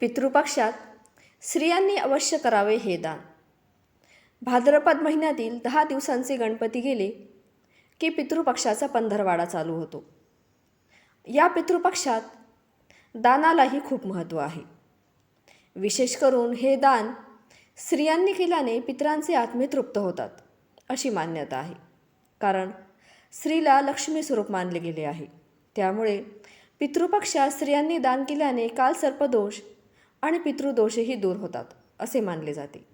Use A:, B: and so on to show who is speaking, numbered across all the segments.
A: पितृपक्षात स्त्रियांनी अवश्य करावे हे दान. भाद्रपद महिन्यातील दहा दिवसांचे गणपती गेले की पितृपक्षाचा पंधरवाडा चालू होतो. या पितृपक्षात दानालाही खूप महत्त्व आहे. विशेष करून हे दान स्त्रियांनी केल्याने पितरांचे आत्मे तृप्त होतात अशी मान्यता आहे. कारण स्त्रीला लक्ष्मी स्वरूप मानले गेले आहे. त्यामुळे पितृपक्षात स्त्रियांनी दान केल्याने काल सर्पदोष आणि पितृदोषही दूर होतात असे मानले जाते.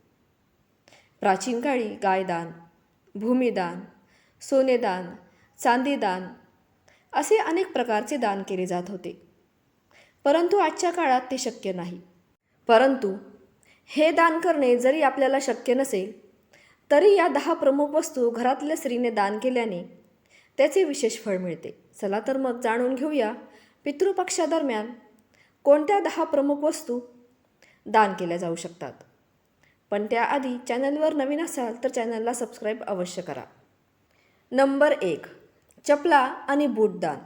A: प्राचीन काळी गायदान भूमिदान सोनेदान चांदीदान असे अनेक प्रकारचे दान केले जात होते. परंतु आजच्या काळात ते शक्य नाही. परंतु हे दान करणे जरी आपल्याला शक्य नसेल तरी या दहा प्रमुख वस्तू घरातल्या स्त्रीने दान केल्याने त्याचे विशेष फळ मिळते. चला तर मग जाणून घेऊया पितृपक्षादरम्यान कोणत्या दहा प्रमुख वस्तू दान केल्या जाऊ शकतात. पण त्याआधी चॅनलवर नवीन असाल तर चॅनलला सबस्क्राईब अवश्य करा. नंबर एक चपला आणि बूटदान.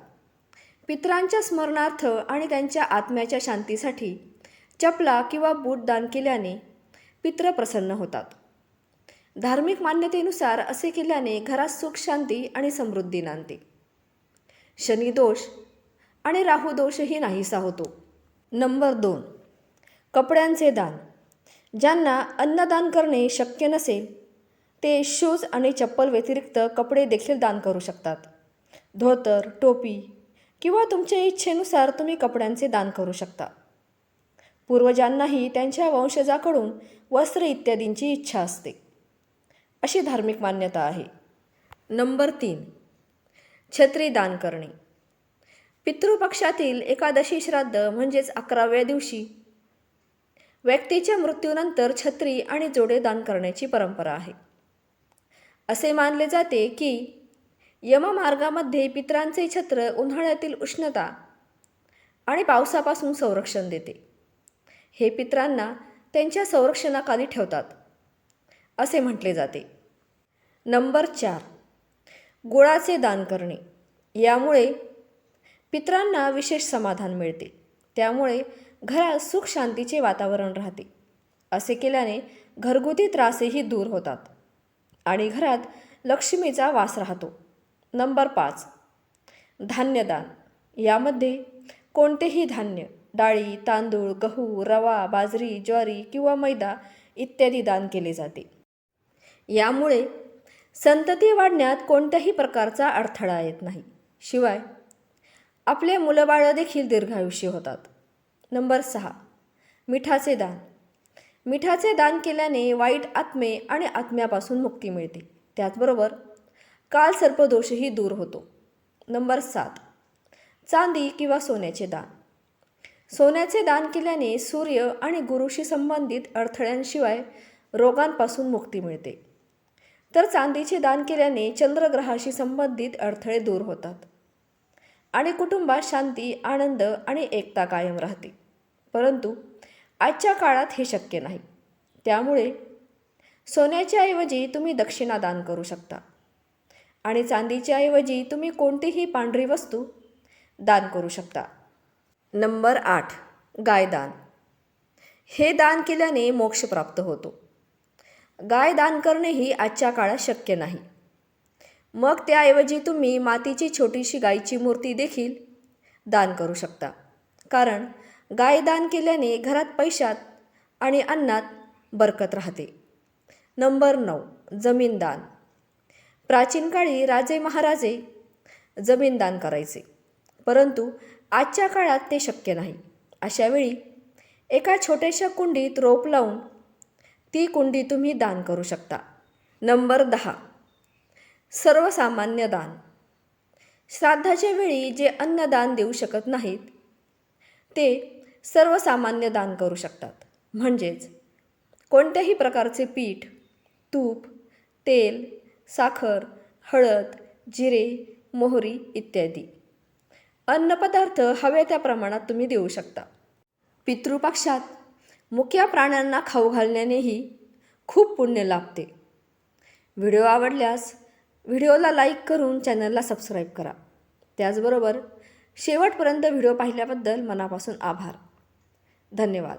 A: पितरांच्या स्मरणार्थ आणि त्यांच्या आत्म्याच्या शांतीसाठी चपला किंवा बूट दान केल्याने पित्र प्रसन्न होतात. धार्मिक मान्यतेनुसार असे केल्याने घरात सुख शांती आणि समृद्धी नांदते. शनिदोष आणि राहुदोषही नाहीसा होतो. नंबर दोन कपड्यांचे दान. ज्यांना अन्नदान करणे शक्य नसेल ते शूज आणि चप्पल व्यतिरिक्त कपडे देखील दान करू शकतात. धोतर टोपी किंवा तुमच्या इच्छेनुसार तुम्ही कपड्यांचे दान करू शकता. पूर्वजांनाही त्यांच्या वंशजाकडून वस्त्र इत्यादींची इच्छा असते. अशी धार्मिक मान्यता आहे. नंबर तीन. छत्री दान करणे. पितृपक्षातील एकादशी श्राद्ध म्हणजेच अकराव्या दिवशी व्यक्तीच्या मृत्यूनंतर छत्री आणि जोडे दान करण्याची परंपरा आहे. असे मानले जाते की यममार्गामध्ये पितरांचे छत्र उन्हाळ्यातील उष्णता आणि पावसापासून संरक्षण देते. हे पितरांना त्यांच्या संरक्षणाखाली ठेवतात असे म्हटले जाते. नंबर चार. गुळाचे दान करणे. यामुळे पितरांना विशेष समाधान मिळते. त्यामुळे घरात सुख शांतीचे वातावरण राहते. असे केल्याने घरगुती त्रासही दूर होतात. आणि घरात लक्ष्मीचा वास राहतो. नंबर पाच. धान्यदान. यामध्ये कोणतेही धान्य डाळी तांदूळ गहू रवा बाजरी ज्वारी किंवा मैदा इत्यादी दान केले जाते. यामुळे संतती वाढण्यात कोणत्याही प्रकारचा अडथळा येत नाही. शिवाय आपले मुलंबाळं देखील दीर्घायुष्य होतात. नंबर सहा. मिठाचे दान. मिठाचे दान केल्याने वाईट आत्मे आणि आत्म्यापासून मुक्ती मिळते. त्याचबरोबर काल सर्पदोषही दूर होतो. नंबर सात. चांदी किंवा सोन्याचे दान. सोन्याचे दान केल्याने सूर्य आणि गुरुशी संबंधित अडथळ्यांशिवाय रोगांपासून मुक्ती मिळते. तर चांदीचे दान केल्याने चंद्रग्रहाशी संबंधित अडथळे दूर होतात. आणि कुटुंबात शांती आनंद आणि एकता कायम राहते. परंतु आजच्या काळात हे शक्य नाही. त्यामुळे सोन्याच्या ऐवजी तुम्ही दक्षिणा दान करू शकता. आणि चांदीच्या ऐवजी तुम्ही कोणतीही पांढरी वस्तू दान करू शकता. नंबर आठ. गायदान हे दान केल्याने मोक्ष प्राप्त होतो. गाय दान करणेही आजच्या काळात शक्य नाही. मग त्याऐवजी तुम्ही मातीची छोटीशी गायीची मूर्ती देखील दान करू शकता. कारण गाय दान केल्याने घरात पैशात आणि अन्नात बरकत राहते. नंबर नऊ. जमीन दान. प्राचीन काळी राजे महाराजे जमीन दान करायचे. परंतु आजच्या काळात ते शक्य नाही. अशावेळी एका छोट्याशा कुंडीत रोप लावून ती कुंडी तुम्ही दान करू शकता. नंबर दहा. सर्वसामान्य दान. श्राद्धाच्या वेळी जे अन्नदान देऊ शकत नाहीत ते सर्वसामान्य दान करू शकतात. म्हणजेच कोणत्याही प्रकारचे पीठ तूप तेल साखर हळद जिरे मोहरी इत्यादी. अन्नपदार्थ हवे त्या प्रमाणात तुम्ही देऊ शकता. पितृपक्षात मुख्या प्राण्यांना खाऊ घालण्यानेही खूप पुण्य लाभते. व्हिडिओ आवडल्यास व्हिडिओला लाईक करून चॅनलला सबस्क्राईब करा. त्याचबरोबर शेवटपर्यंत व्हिडिओ पाहिल्याबद्दल मनापासून आभार. धन्यवाद.